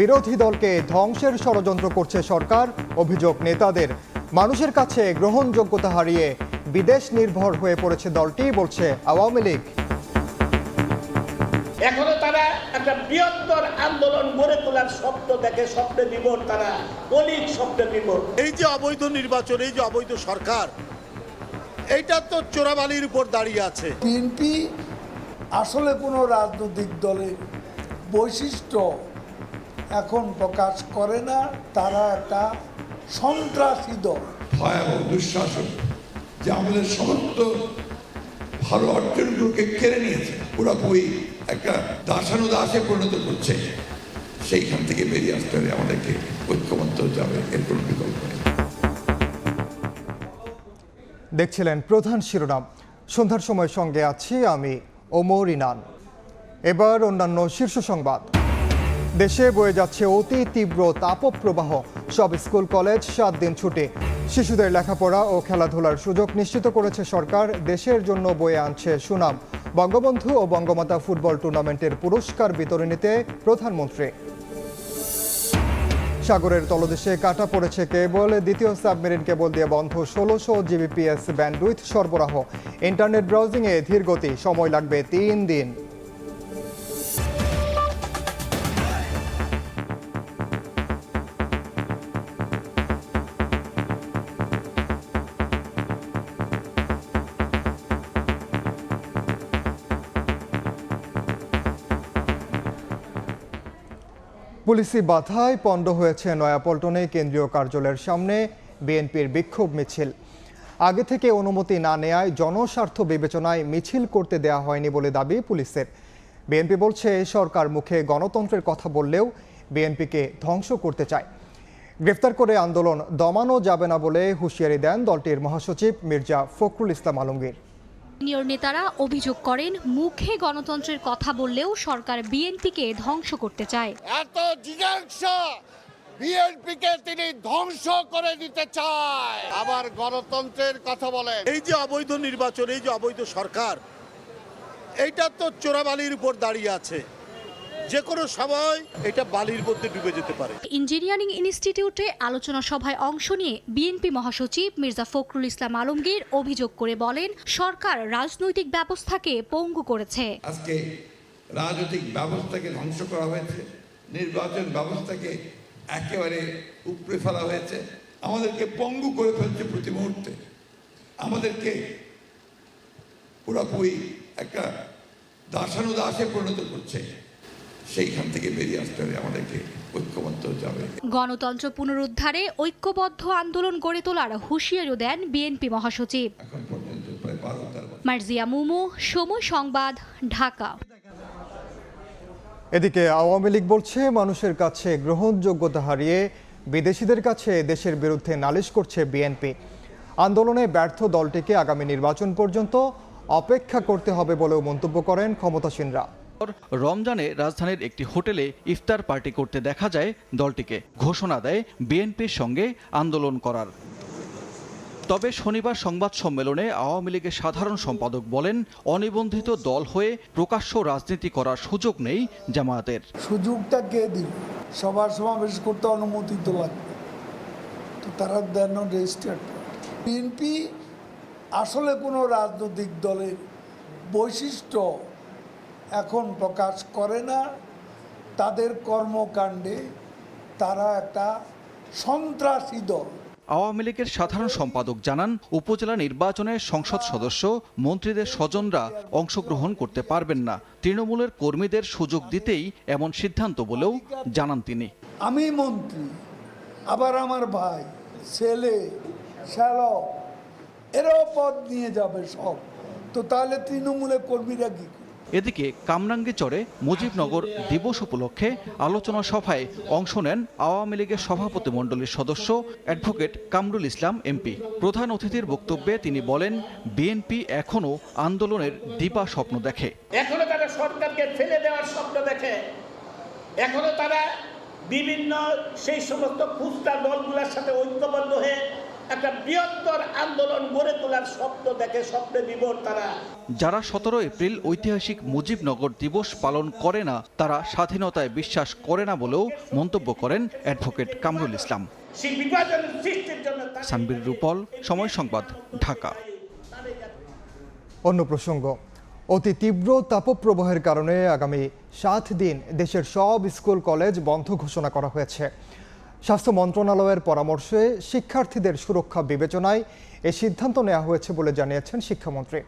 বিরোধী দলকে ধ্বংসের ষড়যন্ত্র করছে সরকার অভিযোগ নেতাদের। মানুষের কাছে গ্রহণযোগ্যতা হারিয়ে বিদেশ নির্ভর হয়ে পড়েছে দলটি বলছে আওয়ামী লীগ। এখনও তারা একটা বৃহত্তর আন্দোলন গড়ে তোলার স্বপ্ন দেখে স্বপ্নে বিভোর তারা অলিক স্বপ্নে বিভোর এই যে অবৈধ নির্বাচন এই যে অবৈধ সরকার এইটা তো চোরাবালির উপর দাঁড়িয়ে আছে। বিএনপি আসলে কোনো রাজনৈতিক দলের বৈশিষ্ট্য এখন প্রকাশ করে না তারা একটা সন্ত্রাসী দল। ভয়াবহ দুঃশাসন যে আমাদের সমস্ত ভালো অর্জনগুলোকে কেড়ে নিয়েছে। পুরোপুরি একটা দাসানুদাসে পরিণত করছে। সেইখান থেকে বেরিয়ে আসতে হবে আমাদেরকে ঐক্যবদ্ধ হতে হবে এর কোনো বিকল্প দেখছিলেন প্রধান শিরোনাম। সন্ধ্যার সময় সঙ্গে আছি আমি ওমর ইনান। এবার অন্যান্য শীর্ষ সংবাদ। দেশে বয়ে যাচ্ছে অতি তীব্র তাপপ্রবাহ। সব স্কুল, কলেজ সাত দিন ছুটি। শিশুদের লেখাপড়া ও খেলাধুলার সুযোগ নিশ্চিত করেছে সরকার। দেশের জন্য বয়ে আনছে সুনাম। বঙ্গবন্ধু ও বঙ্গমাতা ফুটবল টুর্নামেন্টের পুরস্কার বিতরণীতে প্রধানমন্ত্রী। সাগরের তলদেশে কাটা পড়েছে কেবল, দ্বিতীয় সাবমেরিন কেবল দিয়ে বন্ধ ষোলোশো জিবিপিএস ব্যান্ডউইথ সরবরাহ। ইন্টারনেট ব্রাউজিংয়ে ধীর গতি, সময় লাগবে তিন দিন। পুলিশি বাধায় পণ্ড হয়েছে নয়াপল্টনে কেন্দ্রীয় কার্যালয়ের সামনে বিএনপির বিক্ষোভ মিছিল। আগে থেকে অনুমতি না নেয়ায় জনস্বার্থ বিবেচনায় মিছিল করতে দেয়া হয়নি বলে দাবি পুলিশের। বিএনপি বলছে সরকার মুখে গণতন্ত্রের কথা বললেও বিএনপিকে ধ্বংস করতে চায়। গ্রেফতার করে আন্দোলন দমানো যাবে না বলে হুঁশিয়ারি দেন দলটির মহাসচিব মির্জা ফখরুল ইসলাম আলমগীর। সিনিয়র নেতারা অভিযোগ করেন মুখে গণতন্ত্রের কথা বললেও সরকার বিএনপিকে ধ্বংস করতে চায়। এত জিজ্ঞাসা বিএনপিকে তিনি ধ্বংস করে দিতে চায়। আবার গণতন্ত্রের কথা বলে এই যে অবৈধ নির্বাচন এই যে অবৈধ সরকার এইটা তো চোরাবালির উপর দাঁড়িয়ে আছে। যে কোনো সময় এটা বালির মধ্যে ডুবে যেতে পারে। ইঞ্জিনিয়ারিং ইনস্টিটিউটে আলোচনা সভায় অংশ নিয়ে বিএনপি মহাসচিব মির্জা ফখরুল ইসলাম আলমগীর অভিযোগ করে বলেন সরকার রাজনৈতিক ব্যবস্থাকে পঙ্গু করেছে। আজকে রাজনৈতিক ব্যবস্থাকে ধ্বংস করা হয়েছে নির্বাচন ব্যবস্থাকে একেবারে উপড়ে ফেলা হয়েছে আমাদেরকে পঙ্গু করে ফেলছে প্রতি মুহূর্তে। আমাদেরকে পুরোপুরি একটা দাসানুদাসে পরিণত করছে। সেইখান থেকে বেরিয়ে আসতে হবে আমাদেরকে ঐক্যবদ্ধ হতে হবে। গণতন্ত্র পুনরুদ্ধারে ঐক্যবদ্ধ আন্দোলন গড়ে তোলার হুঁশিয়ারিও দেন বিএনপি মহাসচিব। মার্জিয়া মুমু সময় সংবাদ ঢাকা। এদিকে আওয়ামী লীগ বলছে মানুষের কাছে গ্রহণযোগ্যতা হারিয়ে বিদেশিদের কাছে দেশের বিরুদ্ধে নালিশ করছে বিএনপি। আন্দোলনে ব্যর্থ দলটিকে আগামী নির্বাচন পর্যন্ত অপেক্ষা করতে হবে বলেও মন্তব্য করেন ক্ষমতাসীনরা। রমজানে রাজধানীর একটি হোটেলে ইফতার পার্টি করতে দেখা যায় দলটিকে। ঘোষণা দেয় বিএনপির সঙ্গে আন্দোলন করার। তবে শনিবার সংবাদ সম্মেলনে আওয়ামী লীগের সাধারণ সম্পাদক বলেন, অনিবন্ধিত দল হয়ে প্রকাশ্য রাজনীতি করার সুযোগ নেই জামায়াতের। সুযোগটা কে দিল সভা সমাবেশ করতে অনুমতি তো লাগবে। তো তারা দেন রেজিস্টার্ড বিএনপি আসলে কোনো রাজনৈতিক দলের বৈশিষ্ট্য এখন প্রকাশ করে না। তাদের কর্মকাণ্ডে তারা একটা সন্ত্রাসী দল। আওয়ামী লীগের সাধারণ সম্পাদক জানান উপজেলা নির্বাচনে সংসদ সদস্য মন্ত্রীদের স্বজনরা অংশগ্রহণ করতে পারবেন না। তৃণমূলের কর্মীদের সুযোগ দিতেই এমন সিদ্ধান্ত বলেও জানান তিনি। আমি মন্ত্রী আবার আমার ভাই ছেলে শ্যালক এরাও পদ নিয়ে যাবে সব। তো তাহলে তৃণমূলের কর্মীরা কি? এদিকে কামরাঙ্গীচরে মুজিবনগর দিবস উপলক্ষে আলোচনা সভায় অংশ নেন আওয়ামী লীগের সভাপতি মণ্ডলীর সদস্য অ্যাডভোকেট কামরুল ইসলাম এমপি। প্রধান অতিথির বক্তব্যে তিনি বলেন, বিএনপি এখনও আন্দোলনের দিবা স্বপ্ন দেখে। এখনও তারা সরকারকে ফেলে দেওয়ার স্বপ্ন দেখে। এখনও তারা বিভিন্ন সেই সমস্ত খুচরা দলগুলোর সাথে ঐক্যবদ্ধ হয়ে একটা বৃহত্তর আন্দোলন গড়ে তোলার স্বপ্ন দেখে স্বপ্নে বিভোর তারা। যারা সতেরো এপ্রিল ঐতিহাসিক মুজিবনগর দিবস পালন করে না তারা স্বাধীনতায় বিশ্বাস করে না বলেও মন্তব্য করেন অ্যাডভোকেট কামরুল ইসলাম। সানবির রূপল সময় সংবাদ ঢাকা। অন্য প্রসঙ্গ অতি তীব্র তাপপ্রবাহের কারণে আগামী সাত দিন দেশের সব স্কুল কলেজ বন্ধ ঘোষণা করা হয়েছে। স্বাস্থ্য মন্ত্রণালয়ের পরামর্শে শিক্ষার্থীদের সুরক্ষা বিবেচনায় এ সিদ্ধান্ত নেওয়া হয়েছে বলে জানিয়েছেন শিক্ষামন্ত্রী।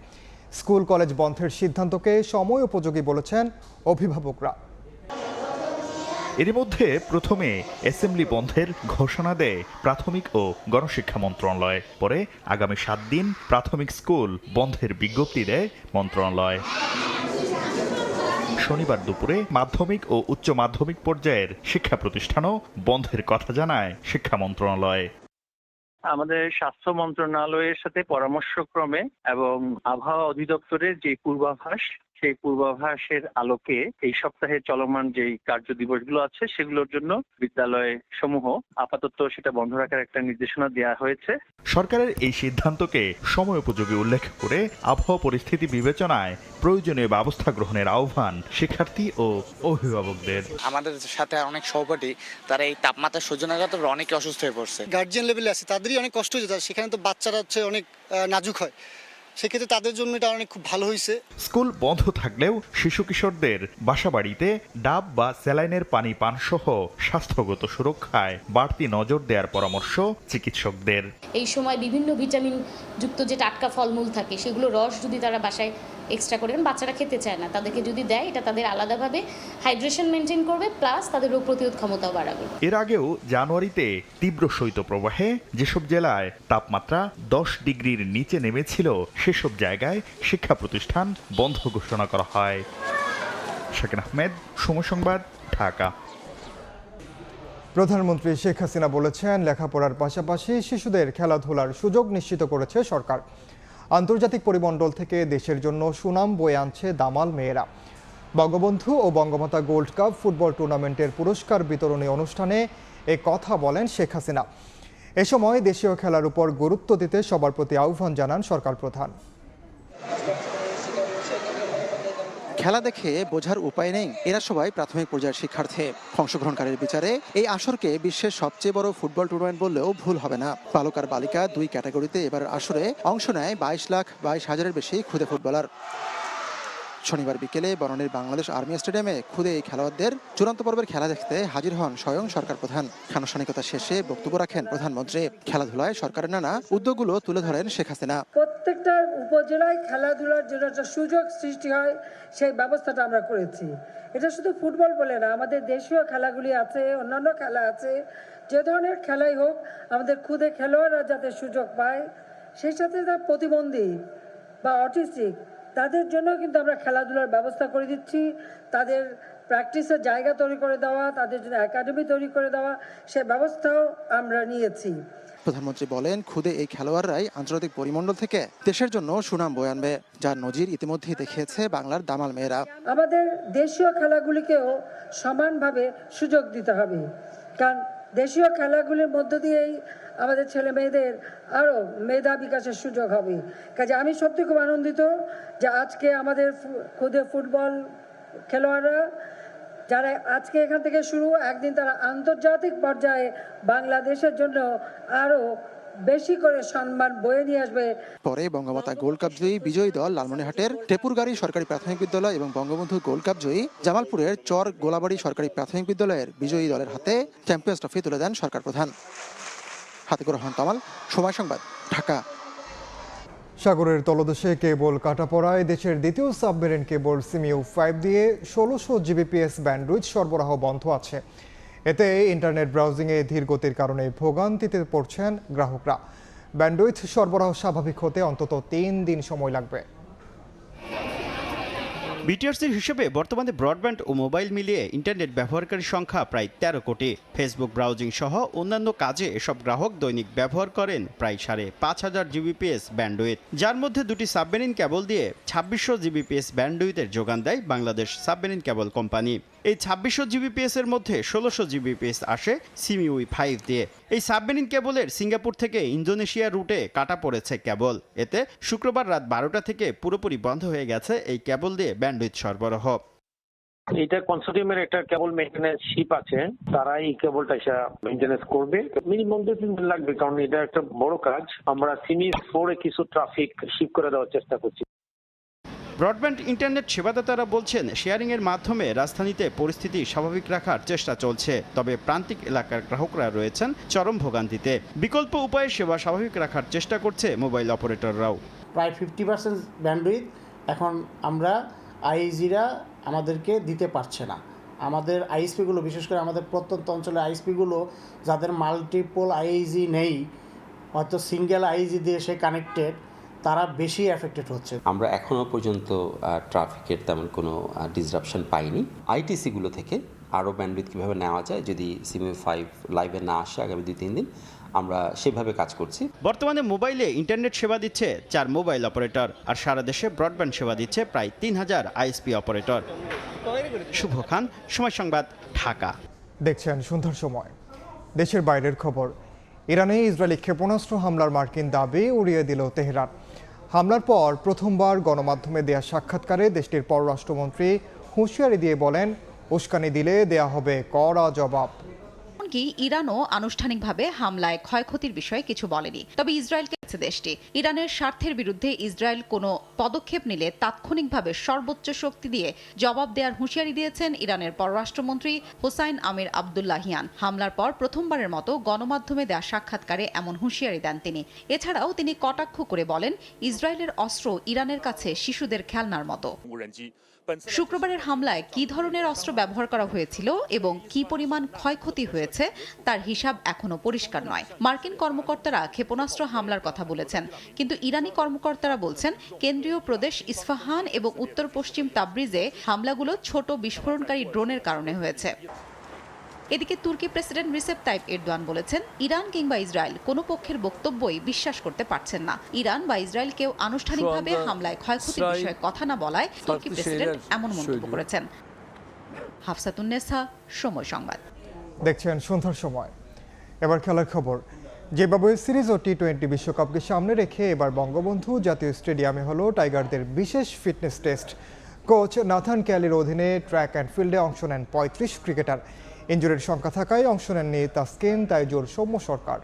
স্কুল, কলেজ বন্ধের সিদ্ধান্তকে সময় উপযোগী বলেছেন অভিভাবকরা। এর মধ্যে প্রথমে অ্যাসেম্বলি বন্ধের ঘোষণা দেয় প্রাথমিক ও গণশিক্ষা মন্ত্রণালয়। পরে আগামী সাত দিন প্রাথমিক স্কুল বন্ধের বিজ্ঞপ্তি দেয় মন্ত্রণালয়। শনিবার দুপুরে মাধ্যমিক ও উচ্চ মাধ্যমিক পর্যায়ের শিক্ষা প্রতিষ্ঠানও বন্ধের কথা জানায় শিক্ষা মন্ত্রণালয়। আমাদের স্বাস্থ্য মন্ত্রণালয়ের সাথে পরামর্শক্রমে এবং আবহাওয়া অধিদপ্তরের যে পূর্বাভাস সেই পূর্বাভাসের আলোকে এই সপ্তাহে চলমান যেই কার্য দিবসগুলো আছে সেগুলোর জন্য বিদ্যালয় সমূহ আপাতত সেটা বন্ধ রাখার একটা নির্দেশনা দেওয়া হয়েছে। সরকারের এই সিদ্ধান্তকে সময় উপযোগী উল্লেখ করে আবহাওয়া পরিস্থিতি বিবেচনায় প্রয়োজনীয় ব্যবস্থা গ্রহণের আহ্বান শিক্ষার্থী ও অভিভাবকদের। আমাদের সাথে অনেক সহপাঠী তারা এই তাপমাত্রা সহ্য না করতে অনেকে অসুস্থ হয়ে পড়ছে। গার্জিয়ান লেভেলে আছে তাদেরই অনেক কষ্ট হয়েছে তাদের- সেখানে তো বাচ্চারা হচ্ছে অনেক নাজুক হয়। সেক্ষেত্রে তাদের জন্য এটা অনেক খুব ভালো হয়েছে স্কুল বন্ধ থাকলেও শিশু কিশোরদের বাসাবাড়িতে ডাব বা স্যালাইনের পানি পান সহ স্বাস্থ্যগত সুরক্ষায় বাড়তি নজর দেওয়ার পরামর্শ চিকিৎসকদের। এই সময় বিভিন্ন ভিটামিন যুক্ত যে টাটকা ফলমূল থাকে সেগুলো রস যদি তারা বাসায় এক্সট্রা করে কারণ বাচ্চারা খেতে চায় না। তাদেরকে যদি দেয় এটা তাদের আলাদাভাবে হাইড্রেশন মেনটেন করবে প্লাস তাদের রোগ প্রতিরোধ ক্ষমতাও বাড়াবে। এর আগেও জানুয়ারিতে তীব্র শৈত্যপ্রবাহে যেসব জেলায় তাপমাত্রা দশ ডিগ্রির নিচে নেমেছিল সেসব জায়গায় শিক্ষা প্রতিষ্ঠান বন্ধ ঘোষণা করা হয়। শাকিন আহমেদ সময় সংবাদ ঢাকা। প্রধানমন্ত্রী শেখ হাসিনা বলেছেন লেখাপড়ার পাশাপাশি শিশুদের খেলাধুলার সুযোগ নিশ্চিত করেছে সরকার। আন্তর্জাতিক পরিমণ্ডল থেকে দেশের জন্য সুনাম বয়ে আনছে দামাল মেয়েরা। বঙ্গবন্ধু ও বঙ্গমাতা গোল্ড কাপ ফুটবল টুর্নামেন্টের পুরস্কার বিতরণী অনুষ্ঠানে এ কথা বলেন শেখ হাসিনা। এ সময় দেশীয় খেলার উপর গুরুত্ব দিতে সবার প্রতি আহ্বান জানান সরকার প্রধান। খেলা দেখে বোঝার উপায় নেই। এরা সবাই প্রাথমিক পর্যায়ের শিক্ষার্থী। অংশগ্রহণকারীর বিচারে এই আসরকে বিশ্বের সবচেয়ে বড় ফুটবল টুর্নামেন্ট বললেও ভুল হবে না। বালক আর বালিকা দুই ক্যাটাগরিতে এবার আসরে অংশ নেয় বাইশ লাখ বাইশ হাজারের বেশি ক্ষুদে ফুটবলার। শনিবার বিকেলে বনানীর বাংলাদেশ আর্মি স্টেডিয়ামে খুদে এই খেলোয়াড়দের চূড়ান্ত পর্বের খেলা দেখতে হাজির হন স্বয়ং সরকার প্রধান। আনুষ্ঠানিকতা শেষে বক্তব্য রাখেন প্রধানমন্ত্রী। খেলাধুলায় সরকারের নানা উদ্যোগগুলো তুলে ধরেন শেখ হাসিনা। প্রত্যেকটা উপজেলায় খেলাধুলার জন্য একটা সুযোগ সৃষ্টি হয়, সেই ব্যবস্থাটা আমরা করেছি। এটা শুধু ফুটবল বলে না, আমাদের দেশীয় খেলাগুলি আছে, অন্যান্য খেলা আছে, যে ধরনের খেলাই হোক, আমাদের খুদে খেলোয়াড়রা যাতে সুযোগ পায়, সেই সাথে তার প্রতিবন্ধী বা অটিস্টিক তাদের জন্য কিন্তু আমরা খেলাধুলার ব্যবস্থা করে দিচ্ছি। তাদের প্র্যাকটিসের জায়গা তৈরি করে দেওয়া তাদের জন্য একাডেমি তৈরি করে দেওয়া সে ব্যবস্থাও আমরা নিয়েছি। প্রধানমন্ত্রী বলেন খুদে এই খেলোয়াড়রাই আন্তর্জাতিক পরিমণ্ডল থেকে দেশের জন্য সুনাম বয়ে আনবে যার নজির ইতিমধ্যেই দেখিয়েছে বাংলার দামাল মেয়েরা। আমাদের দেশীয় খেলাগুলিকেও সমানভাবে সুযোগ দিতে হবে। কারণ দেশীয় খেলাগুলির মধ্য দিয়েই আমাদের ছেলে মেয়েদের আরও মেধা বিকাশের সুযোগ হবে। কাজে আমি সত্যি খুব আনন্দিত যে আজকে আমাদের খুদে ফুটবল খেলোয়াড়রা, যারা আজকে এখান থেকে শুরু, একদিন তারা আন্তর্জাতিক পর্যায়ে বাংলাদেশের জন্য আরও বেশি করে সম্মান বয়ে নিয়ে আসবে। পরে বঙ্গমাতা গোল্ড কাপ জয়ী বিজয়ী দল লালমনিরহাটের টেপুরগাড়ি সরকারি প্রাথমিক বিদ্যালয় এবং বঙ্গবন্ধু গোল্ড কাপ জয়ী জামালপুরের চর গোলাবাড়ি সরকারি প্রাথমিক বিদ্যালয়ের বিজয়ী দলের হাতে চ্যাম্পিয়ন্স ট্রফি তুলে দেন সরকার প্রধান। হাতে করে রহমান কামাল সময় সংবাদ ঢাকা। সাগরের তলদেশে কেবল কাটা পড়ায় দেশের দ্বিতীয় সাবমেরিন কেবল সিমিউ ফাইভ দিয়ে ষোলোশো জিবিপিএস ব্যান্ডউইথ সরবরাহ বন্ধ আছে। এতে ইন্টারনেট ব্রাউজিংয়ে ধীর গতির কারণে ভোগান্তিতে পড়ছেন গ্রাহকরা। ব্যান্ডউইথ সরবরাহ স্বাভাবিক হতে অন্তত তিন দিন সময় লাগবে। বিটিআরসির হিসেবে বর্তমানে ব্রডব্যান্ড ও মোবাইল মিলিয়ে ইন্টারনেট ব্যবহারকারীর সংখ্যা প্রায় তেরো কোটি। ফেসবুক ব্রাউজিং সহ অন্যান্য কাজে এসব গ্রাহক দৈনিক ব্যবহার করেন প্রায় সাড়ে পাঁচ হাজার জিবিপিএস ব্যান্ডউইথ। যার মধ্যে দুটি সাবমেরিন কেবল দিয়ে ছাব্বিশশো জিবিপিএস ব্যান্ডউইথের যোগান দেয় বাংলাদেশ সাবমেরিন কেবল কোম্পানি। এই ছাব্বিশশো জিবিপিএস এর মধ্যে ষোলোশো জিবিপিএস আসে সিমিউই ফাইভ দিয়ে। এই সাবমেরিন কেবলের সিঙ্গাপুর থেকে ইন্দোনেশিয়া রুটে কাটা পড়েছে কেবল। এতে শুক্রবার রাত বারোটা থেকে পুরোপুরি বন্ধ হয়ে গেছে এই কেবল দিয়ে ব্যান্ডউইথ সরবরাহ। এটা কনসোর্টিয়ামের একটা কেবল মেইনটেনেন্স শিপ আছে তারা এই কেবলটা এসে মেইনটেনেন্স করবে। মিনিমাম দু তিন দিন লাগবে, কারণ এটা একটা বড় কাজ। আমরা সিমি ফোরে কিছু ট্রাফিক শিপ করে দেওয়ার চেষ্টা করছি। ব্রডব্যান্ড ইন্টারনেট সেবাদাতারা বলছেন, শেয়ারিংয়ের মাধ্যমে রাজধানীতে পরিস্থিতি স্বাভাবিক রাখার চেষ্টা চলছে। তবে প্রান্তিক এলাকার গ্রাহকরা রয়েছেন চরম ভোগান্তিতে। বিকল্প উপায়ে সেবা স্বাভাবিক রাখার চেষ্টা করছে মোবাইল অপারেটররাও। প্রায় ফিফটি পার্সেন্ট ব্যান্ডউইথ এখন আমরা আইজিরা আমাদেরকে দিতে পারছে না। আমাদের আইএসপিগুলো, বিশেষ করে আমাদের প্রত্যন্ত অঞ্চলের আইএসপিগুলো, যাদের মাল্টিপল আইজি নেই, হয়তো সিঙ্গেল আইজি দিয়ে সে কানেক্টেড তারা বেশি এফেক্টেড হচ্ছে। আমরা এখনও পর্যন্ত ট্রাফিকের তেমন কোনো ডিসরাপশন পাইনি। আইটিসিগুলো থেকে আরও ব্যান্ডউইথ কীভাবে নেওয়া যায় যদি সিমি ফাইভ লাইভে না আসে আগামী দুই তিন দিন আমরা সেভাবে কাজ করছি। বর্তমানে মোবাইলে ইন্টারনেট সেবা দিচ্ছে চার মোবাইল অপারেটর আর সারা দেশে ব্রডব্যান্ড সেবা দিচ্ছে প্রায় তিন হাজার আইএসপি অপারেটর শুভ খান সময় সংবাদ ঢাকা। দেখছেন সন্ধ্যার সময়। দেশের বাইরের খবর ইরানে ইসরায়েলি ক্ষেপণাস্ত্র হামলার মার্কিন দাবি উড়িয়ে দিল তেহরান। হামলার পর প্রথমবার গণমাধ্যমে দেয়া সাক্ষাৎকারে দেশটির পররাষ্ট্রমন্ত্রী হুঁশিয়ারি দিয়ে বলেন, উস্কানি দিলে দেয়া হবে কড়া জবাব। এমনকি ইরানও আনুষ্ঠানিকভাবে হামলায় ক্ষয়ক্ষতির বিষয়ে কিছু বলেনি। তবে ইসরায়েলকে গেছে দেশটি। ইরানের স্বার্থের বিরুদ্ধে ইসরায়েল কোনো পদক্ষেপ নিলে তাৎক্ষণিকভাবে সর্বোচ্চ শক্তি দিয়ে জবাব দেওয়ার হুঁশিয়ারি দিয়েছেন ইরানের পররাষ্ট্রমন্ত্রী হোসাইন আমির আবদুল্লাহিয়ান। হামলার পর প্রথমবারের মতো গণমাধ্যমে দেওয়া সাক্ষাৎকারে এমন হুঁশিয়ারি দেন তিনি। এছাড়াও তিনি কটাক্ষ করে বলেন, ইসরায়েলের অস্ত্র ইরানের কাছে শিশুদের খেলনার মতো। শুক্রবারের হামলায় কি ধরনের অস্ত্র ব্যবহার করা হয়েছিল এবং কি পরিমাণ ক্ষয়ক্ষতি হয়েছে, তার হিসাব এখনও পরিষ্কার নয়। মার্কিন কর্মকর্তারা ক্ষেপণাস্ত্র হামলার কথা বলেছেন। কিন্তু ইরানি কর্মকর্তারা বলছেন কেন্দ্রীয় প্রদেশ ইস্ফাহান এবং উত্তর পশ্চিম তাবরিজে হামলাগুলো ছোট বিস্ফোরণকারী ড্রোনের কারণে হয়েছে। এদিকে তুর্কি প্রেসিডেন্ট রিসেপ তাইপ এরদোয়ান বলেছেন ইরান কিংবা ইসরায়েল কোনো পক্ষের বক্তব্যই বিশ্বাস করতে পারছেন না। ইরান বা ইসরায়েল কেউ আনুষ্ঠানিকভাবে হামলায় ক্ষয়ক্ষতির বিষয়ে কথা না বলায় তুর্কি প্রেসিডেন্ট এমন মন্তব্য করেছেন। হাফসাতুন্নেসা সময় সংবাদ। দেখছেন সন্ধ্যার সময়। এবার খেলার খবর। যেভাবে সিরিজ ও টি টোয়েন্টি বিশ্বকাপকে সামনে রেখে এবার বঙ্গবন্ধু জাতীয় স্টেডিয়ামে হলো টাইগারদের বিশেষ ফিটনেস টেস্ট। কোচ নাথান ক্যালির অধীনে ট্র্যাক অ্যান্ড ফিল্ডে অংশ নেন পঁয়ত্রিশ ক্রিকেটার। ইঞ্জুরির সংখ্যা থাকায় অংশ নেননি Taskin Taijul Soumya Sarkar.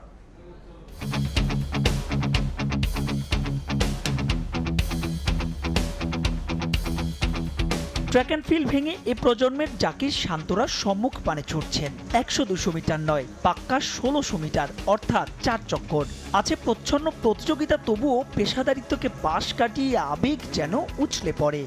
Track and field ভেঙে এ প্রজন্মের জাকির শান্তরা সম্মুখ পানে ছুটছেন। একশো দুশো মিটার নয়, পাক্কা ষোলোশো মিটার, অর্থাৎ চার চক্কর। আছে প্রচ্ছন্ন প্রতিযোগিতা, তবুও পেশাদারিত্বকে পাশ কাটিয়ে আবেগ যেন উছলে পড়ে।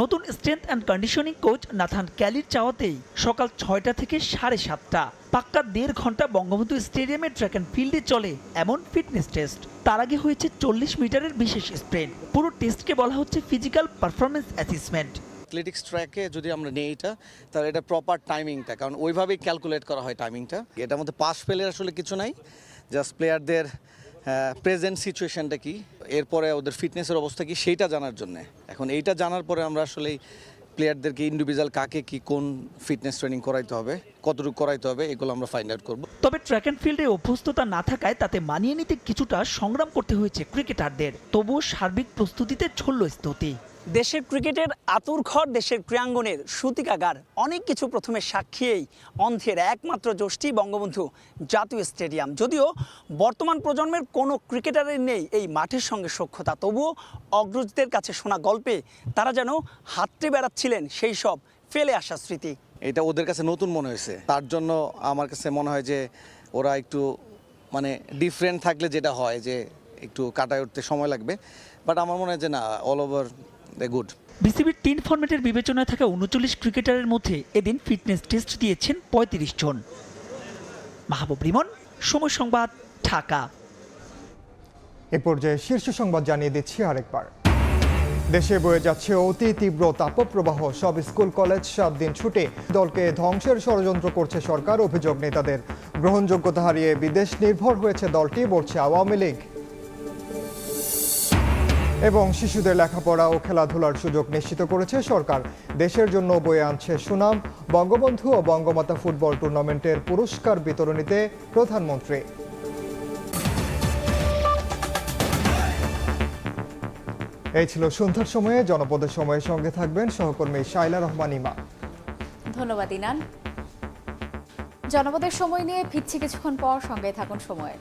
নতুন strength and conditioning coach Nathan ক্যালির চাওয়াতেই সকাল ছয়টা থেকে সাড়ে সাতটা। পাক্কা দেড় ঘণ্টা বঙ্গবন্ধু স্টেডিয়ামের ট্র্যাক অ্যান্ড ফিল্ডে চলে এমন ফিটনেস টেস্ট তার আগে হয়েছে চল্লিশ মিটারের বিশেষ স্প্রিন্ট পুরো টেস্টকে বলা হচ্ছে ফিজিক্যাল পারফরমেন্স অ্যাসেসমেন্ট অ্যাথলেটিক্স ট্র্যাকে যদি আমরা নেই এটা, তাহলে এটা প্রপার টাইমিংটা কারণ ওইভাবেই ক্যালকুলেট করা হয় টাইমিংটা এটার মধ্যে পাস ফেলের আসলে কিছু নাই জাস্ট প্লেয়ারদের প্রেজেন্ট সিচুয়েশনটা কি? এরপরে ওদের ফিটনেসের অবস্থা কি? সেইটা জানার জন্য। এখন এইটা জানার পরে আমরা আসলে প্লেয়ারদেরকে ইন্ডিভিজুয়াল কাকে কি কোন ফিটনেস ট্রেনিং করাইতে হবে, কতটুকু করাইতে হবে, এগুলো আমরা ফাইন্ড আউট করব। তবে ট্র্যাক অ্যান্ড ফিল্ডে অভ্যস্ততা না থাকায় তাতে মানিয়ে নিতে কিছুটা সংগ্রাম করতে হয়েছে ক্রিকেটারদের। তবুও সার্বিক প্রস্তুতিতে ছড়ল স্তুতি দেশের ক্রিকেটের আতুর ঘর, দেশের ক্রীড়াঙ্গনের সূতিকাগার। অনেক কিছু প্রথমে সাক্ষীই অন্ধের একমাত্র জোষ্ঠী বঙ্গবন্ধু জাতীয় স্টেডিয়াম। যদিও বর্তমান প্রজন্মের কোনো ক্রিকেটারের নেই এই মাঠের সঙ্গে সখ্যতা। তবুও অগ্রজদের কাছে শোনা গল্পে তারা যেন হাতড়ে বেড়াচ্ছিলেন সেই সব ফেলে আসা স্মৃতি। এটা ওদের কাছে নতুন মনে হয়েছে। তার জন্য আমার কাছে মনে হয় যে ওরা একটু মানে ডিফারেন্ট থাকলে যেটা হয় যে একটু কাটায় উঠতে সময় লাগবে। বাট আমার মনে হয় যে না অল ওভার দ্য গুড বিসিবির তিন ফরম্যাটের বিবেচনায় থাকা উনচল্লিশ ক্রিকেটারের মধ্যে এদিন ফিটনেস টেস্ট দিয়েছেন পঁয়ত্রিশ জন। মাহবুব রিমন সময় সংবাদ ঢাকা। এ পর্যায়ে শীর্ষ সংবাদ জানিয়ে দিচ্ছি আরেকবার। দেশে বয়ে যাচ্ছে অতি তীব্র তাপপ্রবাহ। সব স্কুল কলেজ সাত দিন ছুটে। দলকে ধ্বংসের ষড়যন্ত্র করছে সরকার অভিযোগ নেতাদের। গ্রহণযোগ্যতা হারিয়ে বিদেশ নির্ভর হয়েছে দলটি বলছে আওয়ামী লীগ। এবং শিশুদের লেখাপড়া ও খেলাধুলার সুযোগ নিশ্চিত করেছে সরকার। দেশের জন্য বয়ে আনছে সুনাম। বঙ্গবন্ধু ও বঙ্গমাতা ফুটবল টুর্নামেন্টের পুরস্কার বিতরণীতে প্রধানমন্ত্রী। এই ছিল সন্ধ্যার সময়ে। জনপদের সময়ের সঙ্গে থাকবেন সহকর্মী শাইলা রহমান ইমা। ধন্যবাদ, ইনান। জনপদের সময় নিয়ে ফিরছি কিছুক্ষণ পর সঙ্গে থাকুন সময়ের।